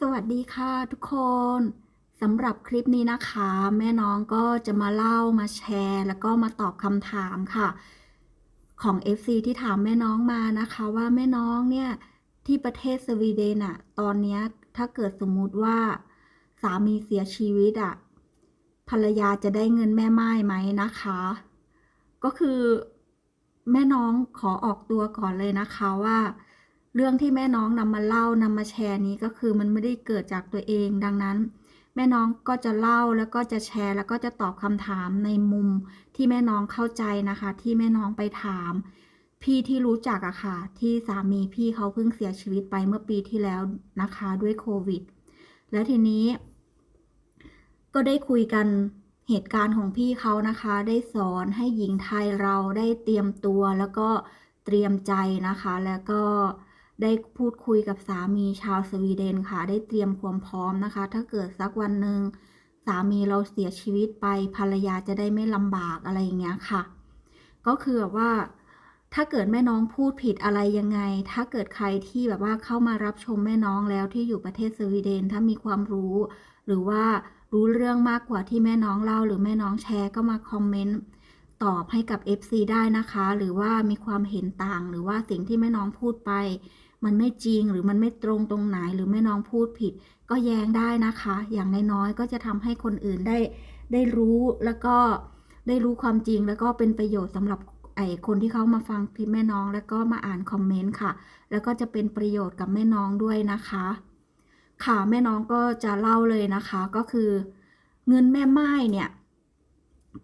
สวัสดีค่ะทุกคนสำหรับคลิปนี้นะคะ แม่น้องก็จะมาเล่ามาแชร์ แล้วก็มาตอบคำถามค่ะ ของ FC ที่ถามแม่น้องมานะคะว่าแม่น้องเนี่ย ที่ประเทศสวีเดนอะตอนนี้ถ้าเกิดสมมุติว่า สามีเสียชีวิตอะภรรยาจะได้เงินแม่ไม้ไหมนะคะ ก็คือแม่น้องขอออกตัวก่อนเลยนะคะว่า เรื่องที่แม่น้องนำมาเล่านำมาแชร์นี้ก็คือมันไม่ได้เกิดจากตัวเอง ดังนั้น แม่น้องก็จะเล่าแล้วก็จะแชร์แล้วก็จะตอบคำถามในมุมที่แม่น้องเข้าใจนะคะ ที่แม่น้องไปถาม พี่ที่รู้จักอะค่ะ ที่สามีพี่เขาเพิ่งเสียชีวิตไปเมื่อปีที่แล้วนะคะด้วยโควิด แล้วทีนี้ ก็ได้คุยกันเหตุการณ์ของพี่เขานะคะ ได้สอนให้หญิงไทยเราได้เตรียมตัวแล้วก็เตรียมใจนะคะ แล้วก็ ได้พูดคุยกับสามีชาวสวีเดนค่ะ ได้เตรียมความพร้อมนะคะ ถ้าเกิดสักวันหนึ่งสามีเราเสียชีวิตไปภรรยาจะได้ไม่ลำบากอะไรอย่างเงี้ยค่ะ ก็คือแบบว่าถ้าเกิดแม่น้องพูดผิดอะไรยังไง ถ้าเกิดใครที่แบบว่าเข้ามารับชมแม่น้องแล้วที่อยู่ประเทศสวีเดน ถ้ามีความรู้ หรือว่ารู้เรื่องมากกว่าที่แม่น้องเล่า หรือแม่น้องแชร์ก็มาคอมเมนต์ตอบให้กับ FC ได้นะคะ หรือว่ามีความเห็นต่าง หรือว่าสิ่งที่แม่น้องพูดไป มันไม่จริงหรือมันไม่ตรงตรงไหนหรือแม่น้องพูดผิด ก็แย้งได้นะคะ อย่างน้อยๆก็จะทำให้คนอื่นได้ได้รู้แล้วก็ได้รู้ความจริงแล้วก็เป็นประโยชน์สำหรับไอ้คนที่เขามาฟังคลิปแม่น้องแล้วก็มาอ่านคอมเมนต์ค่ะ แล้วก็จะเป็นประโยชน์กับแม่น้องด้วยนะคะ ค่ะแม่น้องก็จะเล่าเลยนะคะก็คือเงินแม่ไม้เนี่ย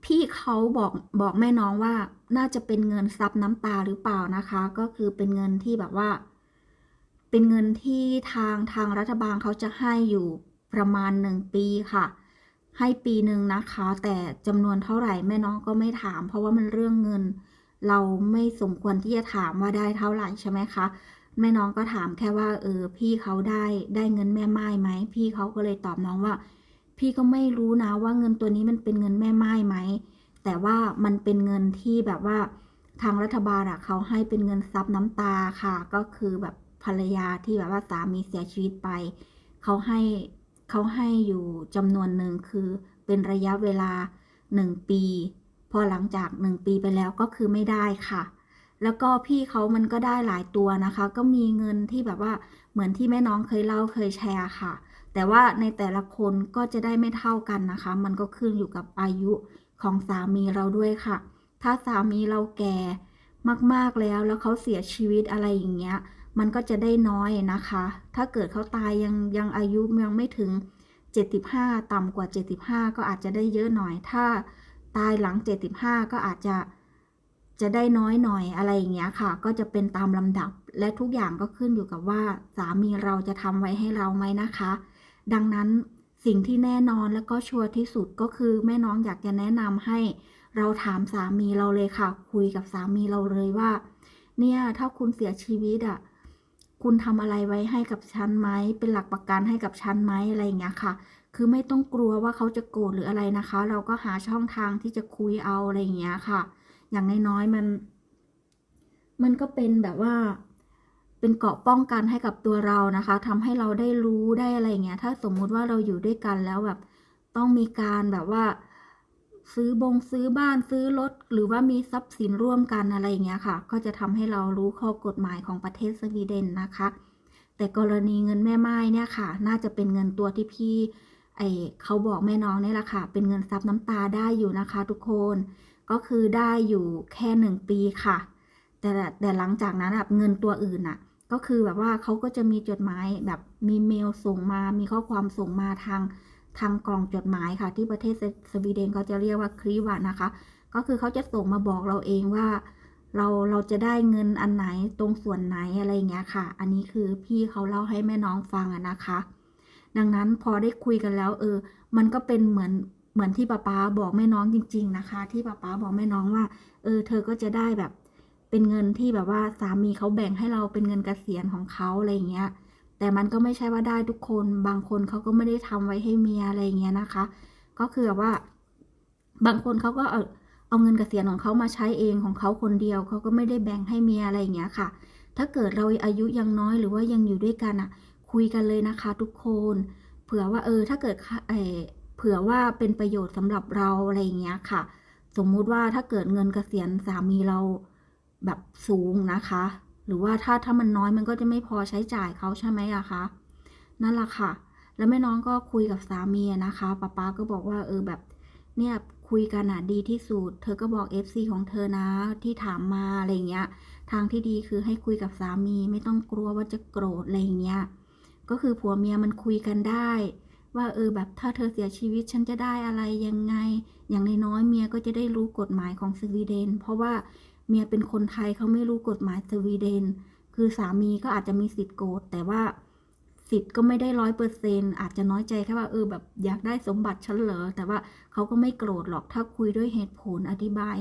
พี่เขาบอกบอกแม่น้องว่าน่าจะเป็นเงินซับน้ำตาหรือเปล่านะคะ ก็คือเป็นเงินที่แบบว่า เป็นเงินที่ทางทางรัฐบาลเขาจะให้อยู่ประมาณหนึ่งปีค่ะ ให้ปีหนึ่งนะคะ แต่จำนวนเท่าไหร่แม่น้องก็ไม่ถาม เพราะว่ามันเรื่องเงิน เราไม่สมควรที่จะถามว่าได้เท่าไหร่ใช่ไหมคะแม่น้องก็ถามแค่ว่าเออพี่เขาได้ได้เงินแม่ไม้ไหมพี่เขาก็เลยตอบน้องว่า พี่ก็ไม่รู้นะว่าเงินตัวนี้มันเป็นเงินแม่ไม้ไหมแต่ว่ามันเป็นเงินที่แบบว่าทางรัฐบาลอะเขาให้เป็นเงินซับน้ำตาค่ะ ก็คือแบบ ภรรยาที่แบบว่าสามีเสียชีวิตไป เขาให้เขาให้อยู่จำนวนหนึ่งคือเป็นระยะเวลาหนึ่งปี พอหลังจากหนึ่งปีไปแล้วก็คือไม่ได้ค่ะ แล้วก็พี่เขามันก็ได้หลายตัวนะคะ ก็มีเงินที่แบบว่าเหมือนที่แม่น้องเคยเล่าเคยแชร์ค่ะ แต่ว่าในแต่ละคนก็จะได้ไม่เท่ากันนะคะ มันก็ขึ้นอยู่กับอายุของสามีเราด้วยค่ะ ถ้าสามีเราแก่มากๆแล้วแล้วเขาเสียชีวิตอะไรอย่างเงี้ย มันก็จะได้น้อยนะคะ ถ้าเกิดเขาตายยังยังอายุยังไม่ถึง 75 ต่ำกว่า 75 ก็อาจจะได้เยอะหน่อย ถ้าตายหลัง 75 ก็อาจจะจะได้น้อยหน่อยอะไรอย่างเงี้ยค่ะ ก็จะเป็นตามลำดับและทุกอย่างก็ขึ้นอยู่กับว่าสามีเราจะทำไว้ให้เราไหมนะคะ ดังนั้นสิ่งที่แน่นอนและก็ชัวร์ที่สุดก็คือแม่น้องอยากจะแนะนำให้เราถามสามีเราเลยค่ะ คุยกับสามีเราเลยว่า เนี่ยถ้าคุณเสียชีวิตอะ คุณทำอะไรไว้ให้กับฉันไหมเป็นหลักประกันให้กับฉันไหมอะไรอย่างเงี้ยค่ะ คือไม่ต้องกลัวว่าเขาจะโกรธหรืออะไรนะคะ เราก็หาช่องทางที่จะคุยเอาอะไรอย่างเงี้ยค่ะ อย่างน้อยๆมัน มันก็เป็นแบบว่าเป็นเกราะป้องกันให้กับตัวเรานะคะทำให้เราได้รู้ได้อะไรอย่างเงี้ย ถ้าสมมุติว่าเราอยู่ด้วยกันแล้วแบบ ต้องมีการแบบว่า ซื้อบงซื้อบ้านซื้อรถหรือว่ามีทรัพย์สินร่วมกันอะไรอย่างเงี้ยค่ะ ก็จะทำให้เรารู้ข้อกฎหมายของประเทศสวีเดนนะคะ แต่กรณีเงินแม่ไม้เนี่ยค่ะ น่าจะเป็นเงินตัวที่พี่ไอเขาบอกแม่น้องเนี่ยแหละค่ะ เป็นเงินซับน้ำตาได้อยู่นะคะ ทุกคน ก็คือได้อยู่แค่หนึ่งปีค่ะ แต่แต่หลังจากนั้นอะเงินตัวอื่นอะก็คือแบบว่าเขาก็จะมีจดหมายแบบมีเมลส่งมา มีข้อความส่งมาทาง ทางกล่องจดหมายค่ะ ที่ประเทศสวีเดนเขาจะเรียกว่าครีวะนะคะ ก็คือเขาจะส่งมาบอกเราเองว่า เราเราจะได้เงินอันไหนตรงส่วนไหนอะไรอย่างเงี้ยค่ะ อันนี้คือพี่เขาเล่าให้แม่น้องฟังอะนะคะ ดังนั้นพอได้คุยกันแล้วเออ มันก็เป็นเหมือนเหมือนที่ป้าป๊าบอกแม่น้องจริง ๆนะคะ ที่ป้าป๊าบอกแม่น้องว่า เออ เธอก็จะได้แบบ เป็นเงินที่แบบว่าสามีเขาแบ่งให้เราเป็นเงินเกษียณของเขาอะไรอย่างเงี้ย แต่มันก็ไม่ใช่ว่าได้ทุกคน บางคนเขาก็ไม่ได้ทำไว้ให้เมียอะไรเงี้ยนะคะ ก็คือแบบว่า บางคนเขาก็เอาเอาเงินเกษียณของเขามาใช้เองของเขาคนเดียวเขาก็ไม่ได้แบ่งให้เมียอะไรเงี้ยค่ะ ถ้าเกิดเราอายุยังน้อยหรือว่ายังอยู่ด้วยกันอะคุยกันเลยนะคะ ทุกคน เผื่อว่าเออ ถ้าเกิดเออเผื่อว่าเป็นประโยชน์สำหรับเราอะไรเงี้ยค่ะ สมมุติว่าถ้าเกิดเงินเกษียณสามีเราแบบสูงนะคะ หรือว่าถ้าถ้ามันน้อยมันก็จะไม่พอใช้จ่ายเขาใช่ไหมอะคะนั่นแหละค่ะ แล้วแม่น้องก็คุยกับสามีนะคะป๊าป๊าก็บอกว่าเออแบบเนี่ยคุยกันอะดีที่สุด เธอก็บอก FC ของเธอนะที่ถามมาอะไรเงี้ย ทางที่ดีคือให้คุยกับสามีไม่ต้องกลัวว่าจะโกรธอะไรเงี้ย ก็คือผัวเมียมันคุยกันได้ ว่าเออแบบถ้าเธอเสียชีวิตฉันจะได้อะไรยังไง อย่างน้อยเมียก็จะได้รู้กฎหมายของสวีเดน เพราะว่า เมียเป็นคนไทยเขาไม่รู้กฎหมายสวีเดน คือสามีก็อาจจะมีสิทธิ์โกรธแต่ว่าสิทธิ์ก็ไม่ได้ร้อยเปอร์เซนอาจจะน้อยใจแค่ว่าเออแบบอยากได้สมบัติฉันเหรอแต่ว่าเขาก็ไม่โกรธหรอกถ้าคุยด้วยเหตุผลอธิบาย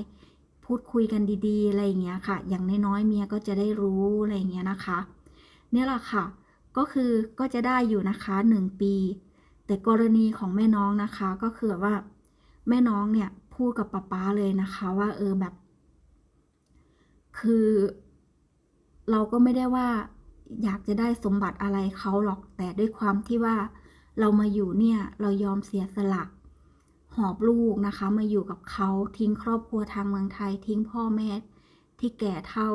พูดคุยกันดีๆ อะไรอย่างเงี้ยค่ะ อย่างน้อยๆเมียก็จะได้รู้อะไรอย่างเงี้ยนะคะ เนี่ยแหละค่ะ ก็คือก็จะได้อยู่นะคะหนึ่งปี แต่กรณีของแม่น้องนะคะก็คือว่า แม่น้องเนี่ยพูดกับป๊าป๊าเลยนะคะ ว่าเออแบบ คือ เราก็ไม่ได้ว่าอยากจะได้สมบัติอะไรเขาหรอก แต่ด้วยความที่ว่าเรามาอยู่เนี่ย เรายอมเสียสละหอบลูกนะคะ มาอยู่กับเขาทิ้งครอบครัวทางเมืองไทย ทิ้งพ่อแม่ที่แก่เท่า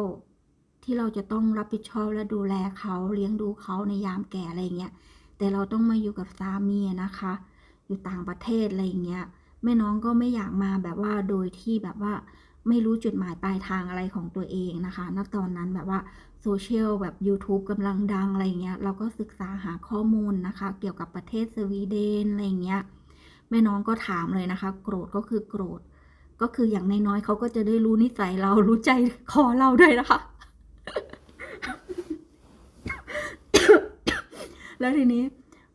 ที่เราจะต้องรับผิดชอบและดูแลเขาเลี้ยงดูเขาในยามแก่อะไรเงี้ยแต่เราต้องมาอยู่กับสามีนะคะ อยู่ต่างประเทศอะไรอย่างเงี้ยแม่น้องก็ไม่อยากมาแบบว่าโดยที่แบบว่า ไม่รู้จุดหมายปลายทางอะไรของตัวเองนะคะณตอนนั้นแบบว่าโซเชียลแบบ YouTube กำลังดังอะไรเงี้ย เราก็ศึกษาหาข้อมูลนะคะ เกี่ยวกับประเทศสวีเดนอะไรเงี้ย แม่น้องก็ถามเลยนะคะ โกรธก็คือโกรธ ก็คืออย่างน้อยๆเขาก็จะได้รู้นิสัยเรารู้ใจคอเราด้วยนะคะ แล้วทีนี้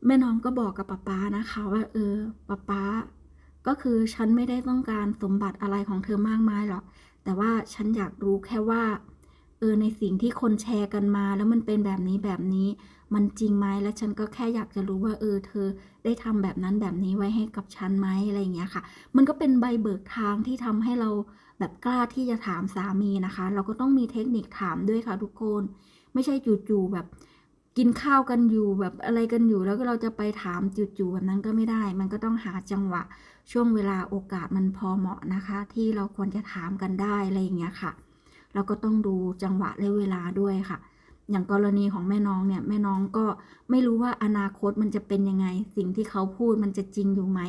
แม่น้องก็บอกกับป๊าป๊านะคะ ว่าเออป๊าป๊า ก็คือฉันไม่ได้ต้องการสมบัติอะไรของเธอมากมายหรอก แต่ว่าฉันอยากรู้แค่ว่า เออในสิ่งที่คนแชร์กันมา แล้วมันเป็นแบบนี้แบบนี้ มันจริงไหมและฉันก็แค่อยากจะรู้ว่า เออ เธอได้ทำแบบนั้นแบบนี้ไว้ให้กับฉันไหมอะไรอย่างเงี้ยค่ะ มันก็เป็นใบเบิกทางที่ทำให้เราแบบกล้าที่จะถามสามีนะคะ เราก็ต้องมีเทคนิคถามด้วยค่ะทุกคน ไม่ใช่จู่ๆแบบกินข้าวกันอยู่แบบอะไรกันอยู่แล้วก็เราจะไปถามจู่ๆแบบนั้นก็ไม่ได้ มันก็ต้องหาจังหวะ ช่วงเวลาโอกาสมันพอเหมาะนะคะ ที่เราควรจะถามกันได้อะไรอย่างเงี้ยค่ะ เราก็ต้องดูจังหวะและเวลาด้วยค่ะ อย่างกรณีของแม่น้องเนี่ยแม่น้องก็ไม่รู้ว่าอนาคตมันจะเป็นยังไง สิ่งที่เขาพูดมันจะจริงอยู่ไหม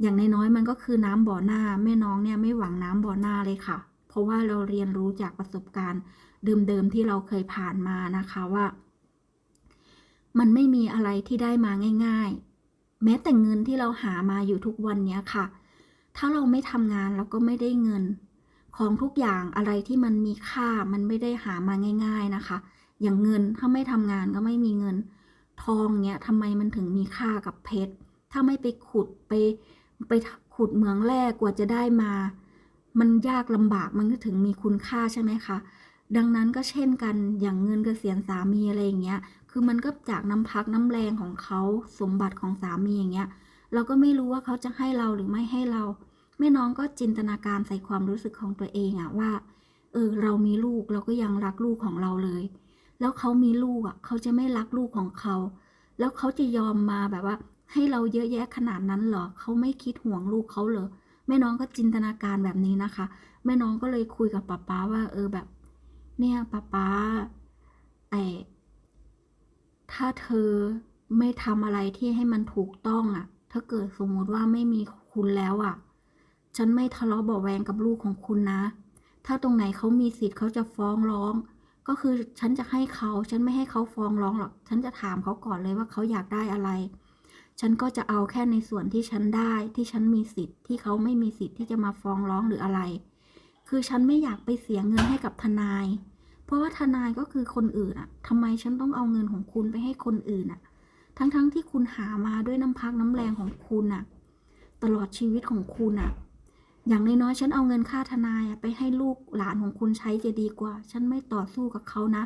อย่างนน้อยมันก็คือน้ำบ่อหน้าแม่น้องเนี่ยไม่หวังน้ำบ่อหน้าเลยค่ะ เพราะว่าเราเรียนรู้จากประสบการณ์เดิมๆที่เราเคยผ่านมานะคะว่า มันไม่มีอะไรที่ได้มาง่ายๆ แม้แต่เงินที่เราหามาอยู่ทุกวันเนี้ยค่ะ ถ้าเราไม่ทำงานเราก็ไม่ได้เงิน ของทุกอย่างอะไรที่มันมีค่ามันไม่ได้หามาง่าย ๆนะคะ อย่างเงินถ้าไม่ทำงานก็ไม่มีเงิน ทองเนี้ยทำไมมันถึงมีค่ากับเพชร ถ้าไม่ไปขุดไปไปขุดเหมืองแร่กว่าจะได้มา มันยากลำบากมันก็ถึงมีคุณค่าใช่ไหมคะ ดังนั้นก็เช่นกันอย่างเงินเกษียณสามีอะไรอย่างเงี้ย คือมันก็จากน้ำพักน้ำแรงของเขาสมบัติของสามีอย่างเงี้ย เราก็ไม่รู้ว่าเขาจะให้เราหรือไม่ให้เรา แม่น้องก็จินตนาการใส่ความรู้สึกของตัวเองอะว่า เออเรามีลูกเราก็ยังรักลูกของเราเลย แล้วเขามีลูกอะเขาจะไม่รักลูกของเขา แล้วเขาจะยอมมาแบบว่า ให้เราเยอะแยะขนาดนั้นเหรอเขาไม่คิดห่วงลูกเขาเหรอแม่น้องก็จินตนาการแบบนี้นะคะ แม่น้องก็เลยคุยกับป๊าป๊าว่า เออแบบ เนี่ยป๊าป๊าไอถ้าเธอไม่ทำอะไรที่ให้มันถูกต้องอะถ้าเกิดสมมติว่าไม่มีคุณแล้วอะฉันไม่ทะเลาะเบาแวงกับลูกของคุณนะ ถ้าตรงไหนเขามีสิทธิ์เขาจะฟ้องร้อง ก็คือฉันจะให้เขา ฉันไม่ให้เขาฟ้องร้องหรอก ฉันจะถามเขาก่อนเลยว่าเขาอยากได้อะไร ฉันก็จะเอาแค่ในส่วนที่ฉันได้ ที่ฉันมีสิทธิ์ ที่เขาไม่มีสิทธิ์ที่จะมาฟ้องร้องหรืออะไร คือฉันไม่อยากไปเสียเงินให้กับทนาย เพราะว่าทนายก็คือคนอื่นอะทำไมฉันต้องเอาเงินของคุณไปให้คนอื่นอะทั้งๆทที่คุณหามาด้วยน้ำพักน้ำแรงของคุณอะตลอดชีวิตของคุณอะอย่างน้อยๆฉันเอาเงินค่าทนายอะไปให้ลูกหลานของคุณใช้จะดีกว่า ฉันไม่ต่อสู้กับเขานะ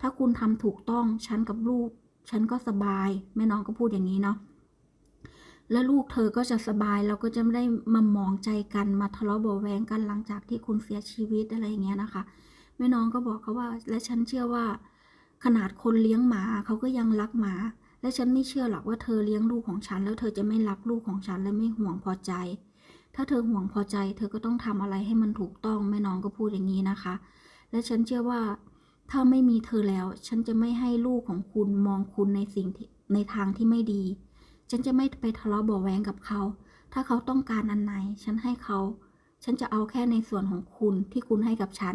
ถ้าคุณทำถูกต้องฉันกับลูก ฉันก็สบายแม่น้องก็พูดอย่างนี้เนาะ แล้วลูกเธอก็จะสบายเราก็จะไม่ได้มามองใจกันมาทะเลาะเบาแวงกันหลังจากที่คุณเสียชีวิตอะไรอย่างเงี้ยนะคะแม่น้องก็บอกเขาว่า และฉันเชื่อว่า ขนาดคนเลี้ยงหมาเขาก็ยังรักหมา และฉันไม่เชื่อหรอกว่าเธอเลี้ยงลูกของฉัน แล้วเธอจะไม่รักลูกของฉันและไม่ห่วงพอใจ ถ้าเธอห่วงพอใจ เธอก็ต้องทำอะไรให้มันถูกต้องแม่น้องก็พูดอย่างนี้นะคะ และฉันเชื่อว่า ถ้าไม่มีเธอแล้ว ฉันจะไม่ให้ลูกของคุณมองคุณในสิ่งในทางที่ไม่ดี ฉันจะไม่ไปทะเลาะเบาะแวงกับเขา ถ้าเขาต้องการอันไหน ฉันให้เขา ฉันจะเอาแค่ในส่วนของคุณที่คุณให้กับฉัน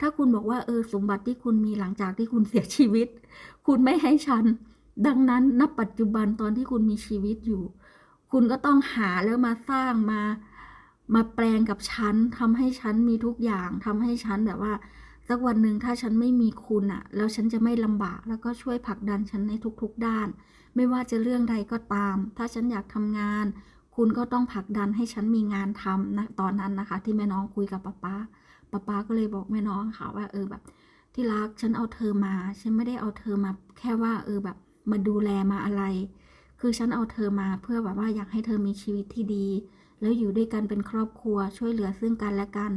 ถ้าคุณบอกว่าเออสมบัติที่คุณมีหลังจากที่คุณเสียชีวิต คุณไม่ให้ฉัน ดังนั้นณปัจจุบันตอนที่คุณมีชีวิตอยู่ คุณก็ต้องหาแล้วมาสร้างมา มาแปลงกับฉันทำให้ฉันมีทุกอย่างทำให้ฉันแบบว่าสักวันหนึ่งถ้าฉันไม่มีคุณอะแล้วฉันจะไม่ลำบาก แล้วก็ช่วยผลักดันฉันในทุกๆด้าน ไม่ว่าจะเรื่องใดก็ตาม ถ้าฉันอยากทำงาน คุณก็ต้องผลักดันให้ฉันมีงานทำนะตอนนั้นนะคะ ที่แม่น้องคุยกับป๊าป๊าป๊าป๊าก็เลยบอกแม่น้องค่ะว่าเออแบบ ที่รักฉันเอาเธอมา ฉันไม่ได้เอาเธอมา แค่ว่าเออแบบมาดูแลมาอะไร คือฉันเอาเธอมาเพื่อแบบว่าอยากให้เธอมีชีวิตที่ดี แล้วอยู่ด้วยกันเป็นครอบครัวช่วยเหลือซึ่งกันและกัน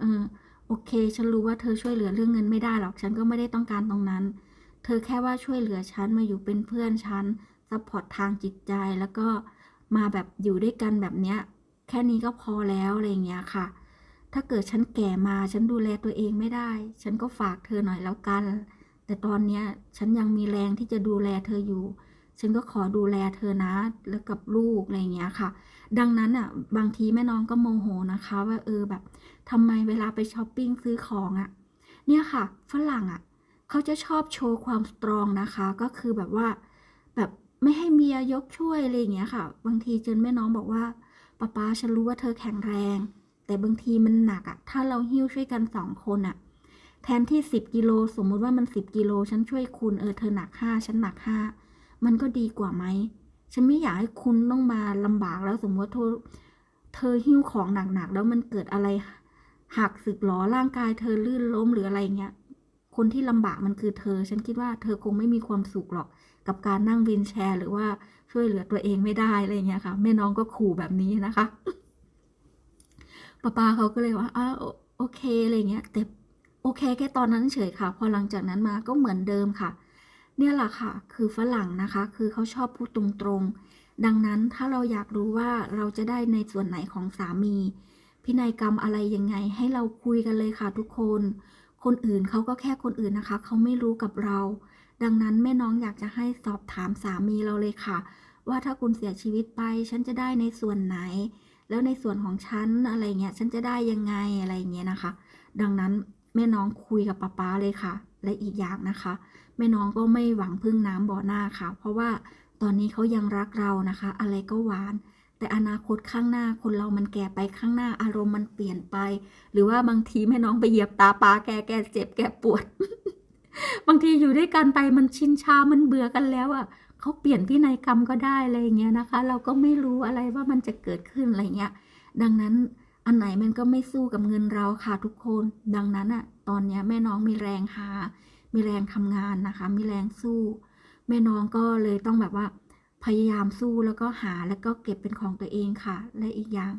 เออโอเค ฉันรู้ว่าเธอช่วยเหลือเรื่องเงินไม่ได้หรอก ฉันก็ไม่ได้ต้องการตรงนั้น เธอแค่ว่าช่วยเหลือฉันมาอยู่เป็นเพื่อนฉันซัพพอร์ตทางจิตใจแล้วก็มาแบบอยู่ด้วยกันแบบเนี้ย แค่นี้ก็พอแล้วอะไรอย่างเงี้ยค่ะ ถ้าเกิดฉันแก่มาฉันดูแลตัวเองไม่ได้ ฉันก็ฝากเธอหน่อยแล้วกัน แต่ตอนเนี้ยฉันยังมีแรงที่จะดูแลเธออยู่ ฉันก็ขอดูแลเธอนะแล้วกับลูกอะไรอย่างเงี้ยค่ะ ดังนั้นอะบางทีแม่น้องก็โมโหนะคะ ว่าเออแบบทำไมเวลาไปช้อปปิ้งซื้อของอะ เนี่ยค่ะฝรั่งอะ เขาจะชอบโชว์ความสตรองนะคะ ก็คือแบบว่า แบบไม่ให้เมียยกช่วยอะไรอย่างเงี้ยค่ะ บางทีจนแม่น้องบอกว่าป้าป้าฉันรู้ว่าเธอแข็งแรง แต่บางทีมันหนักอะถ้าเราหิ้วช่วยกันสองคนอะแทนที่สิบกิโลสมมุติว่ามันสิบกิโลฉันช่วยคุณเออเธอหนักห้าฉันหนักห้ามันก็ดีกว่าไหมฉันไม่อยากให้คุณต้องมาลำบากแล้วสมมติว่าเธอเธอหิ้วของหนักๆแล้วมันเกิดอะไรหักสึกหรอร่างกายเธอลื่นล้มหรืออะไรเงี้ย คนที่ลำบากมันคือเธอ ฉันคิดว่าเธอคงไม่มีความสุขหรอก กับการนั่งวินแชร์ หรือว่าช่วยเหลือตัวเองไม่ได้อะไรเงี้ยค่ะ แม่น้องก็ขู่แบบนี้นะคะป้าป้าเขาก็เลยว่าอ้าโอเคอะไรเงี้ย แต่โอเคแค่ตอนนั้นเฉยค่ะ พอหลังจากนั้นมาก็เหมือนเดิมค่ะ เนี่ยแหละค่ะ คือฝรั่งนะคะ คือเขาชอบพูดตรงๆ ดังนั้นถ้าเราอยากรู้ว่าเราจะได้ในส่วนไหนของสามี พินัยกรรมอะไรยังไงให้เราคุยกันเลยค่ะทุกคน คนอื่นเขาก็แค่คนอื่นนะคะ เขาไม่รู้กับเรา ดังนั้นแม่น้องอยากจะให้สอบถามสามีเราเลยค่ะ ว่าถ้าคุณเสียชีวิตไป ฉันจะได้ในส่วนไหน แล้วในส่วนของฉันอะไรเงี้ย ฉันจะได้ยังไงอะไรเงี้ยนะคะ ดังนั้นแม่น้องคุยกับป๊าป๊าเลยค่ะ และอีกอย่างนะคะ แม่น้องก็ไม่หวังพึ่งน้ำบ่อหน้าค่ะ เพราะว่าตอนนี้เขายังรักเรานะคะ อะไรก็หวาน แต่อนาคตข้างหน้าคนเรามันแก่ไปข้างหน้าอารมณ์มันเปลี่ยนไป หรือว่าบางทีแม่น้องไปเหยียบตาปลาแกแกเจ็บแกปวด บางทีอยู่ด้วยกันไปมันชินชามันเบื่อกันแล้วอะเขาเปลี่ยนพินัยกรรมก็ได้อะไรเงี้ยนะคะ เราก็ไม่รู้อะไรว่ามันจะเกิดขึ้นอะไรเงี้ย ดังนั้นอันไหนมันก็ไม่สู้กับเงินเราค่ะทุกคน ดังนั้นอะตอนเนี้ยแม่น้องมีแรงหา มีแรงทำงานนะคะ มีแรงสู้ แม่น้องก็เลยต้องแบบว่า พยายามสู้แล้วก็หาแล้วก็เก็บเป็นของตัวเองค่ะ และอีกอย่าง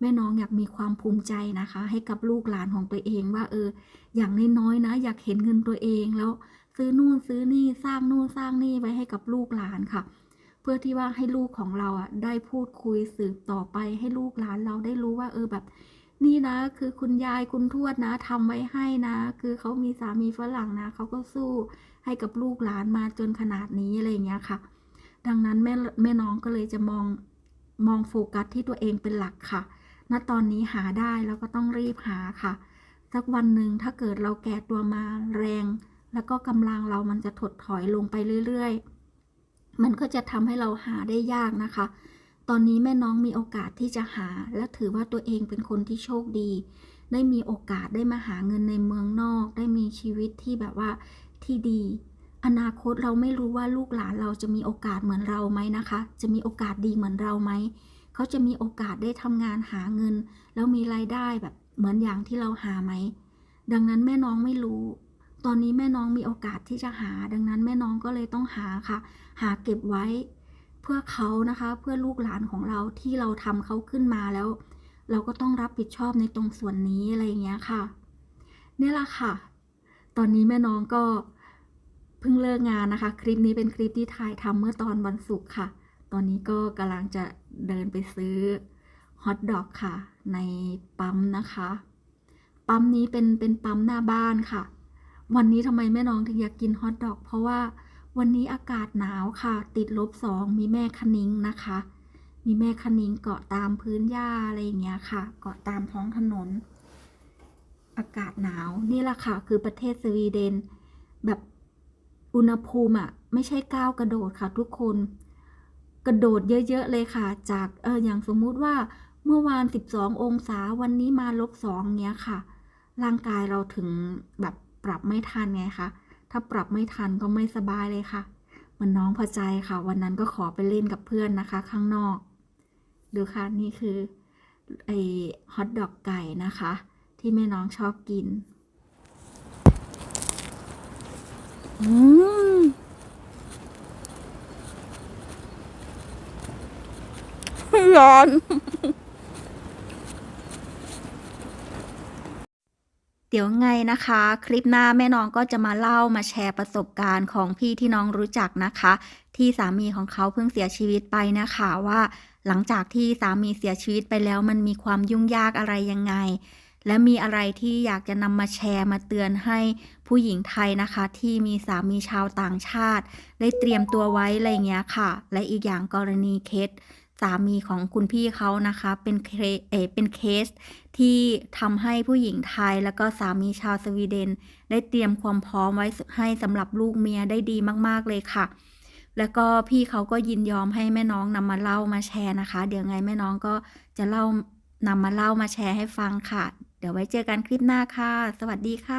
แม่น้องอยากมีความภูมิใจนะคะ ให้กับลูกหลานของตัวเองว่าเออ อย่างน้อยๆนะ อยากเห็นเงินตัวเองแล้วซื้อนู่นซื้อนี่สร้างนู่นสร้างนี่ไว้ให้กับลูกหลานค่ะ เพื่อที่ว่าให้ลูกของเราอะได้พูดคุยสืบต่อไปให้ลูกหลานเราได้รู้ว่า เออแบบ นี่นะ คือคุณยายคุณทวดนะทำไว้ให้นะ คือเขามีสามีฝรั่งนะเขาก็สู้ให้กับลูกหลานมาจนขนาดนี้อะไรอย่างเงี้ยค่ะ ดังนั้นแม่แม่น้องก็เลยจะมองมองโฟกัสที่ตัวเองเป็นหลักค่ะ ณ ตอนนี้หาได้แล้วก็ต้องรีบหาค่ะ สักวันหนึ่งถ้าเกิดเราแก่ตัวมาแรง แล้วก็กำลังเรามันจะถดถอยลงไปเรื่อยๆ มันก็จะทำให้เราหาได้ยากนะคะ ตอนนี้แม่น้องมีโอกาสที่จะหา และถือว่าตัวเองเป็นคนที่โชคดี ได้มีโอกาสได้มาหาเงินในเมืองนอก ได้มีชีวิตที่แบบว่าที่ดี อนาคตเราไม่รู้ว่าลูกหลานเราจะมีโอกาสเหมือนเราไหมนะคะ จะมีโอกาสดีเหมือนเราไหม เขาจะมีโอกาสได้ทำงานหาเงิน แล้วมีรายได้แบบเหมือนอย่างที่เราหาไหม ดังนั้นแม่น้องไม่รู้ ตอนนี้แม่น้องมีโอกาสที่จะหา ดังนั้นแม่น้องก็เลยต้องหาค่ะ หาเก็บไว้ เพื่อเขานะคะ เพื่อลูกหลานของเราที่เราทำเขาขึ้นมาแล้ว เราก็ต้องรับผิดชอบในตรงส่วนนี้อะไรอย่างเงี้ยค่ะ เนี่ยละค่ะ ตอนนี้แม่น้องก็ เพิ่งเลิกงานนะคะ คลิปนี้เป็นคลิปที่ถ่ายทำเมื่อตอนวันศุกร์ค่ะ ตอนนี้ก็กำลังจะเดินไปซื้อฮอทดอกค่ะ ในปั๊มนะคะ ปั๊มนี้เป็นเป็นปั๊มหน้าบ้านค่ะ วันนี้ทำไมแม่น้องถึงอยากกินฮอทดอก เพราะว่าวันนี้อากาศหนาวค่ะ ติดลบสองมีแม่คนิ้งนะคะ มีแม่คนิ้งเกาะตามพื้นหญ้าอะไรอย่างเงี้ยค่ะ เกาะตามท้องถนน อากาศหนาวนี่แหละค่ะ คือประเทศสวีเดนแบบ อุณหภูมิอะไม่ใช่ก้าวกระโดดค่ะทุกคน กระโดดเยอะๆเลยค่ะ จากเอออย่างสมมุติว่าเมื่อวาน 12 องศาวันนี้มาลบสองเงี้ยค่ะ ร่างกายเราถึงแบบปรับไม่ทันไงคะถ้าปรับไม่ทันก็ไม่สบายเลยค่ะเหมันน้องพอใจค่ะ วันนั้นก็ขอไปเล่นกับเพื่อนนะคะ ข้างนอกดูค่ะนี่คือไอฮอทดอกไก่นะคะ ที่แม่น้องชอบกิน อืมร้อน เดี๋ยวไงนะคะ คลิปหน้าแม่น้องก็จะมาเล่ามาแชร์ประสบการณ์ของพี่ที่น้องรู้จักนะคะ ที่สามีของเขาเพิ่งเสียชีวิตไปนะคะว่า หลังจากที่สามีเสียชีวิตไปแล้วมันมีความยุ่งยากอะไรยังไง และมีอะไรที่อยากจะนำมาแชร์มาเตือนให้ผู้หญิงไทยนะคะ ที่มีสามีชาวต่างชาติ ได้เตรียมตัวไว้อะไรเงี้ยค่ะ และอีกอย่างกรณีเคสสามีของคุณพี่เขานะคะ เป็นเคสเอเป็นเคสที่ทำให้ผู้หญิงไทยแล้วก็สามีชาวสวีเดน ได้เตรียมความพร้อมไว้ให้สำหรับลูกเมียได้ดีมากๆเลยค่ะ แล้วก็พี่เขาก็ยินยอมให้แม่น้องนำมาเล่ามาแชร์นะคะ เดี๋ยวไงแม่น้องก็จะเล่านำมาเล่ามาแชร์ให้ฟังค่ะ เดี๋ยวไว้เจอกันคลิปหน้าค่ะ สวัสดีค่ะ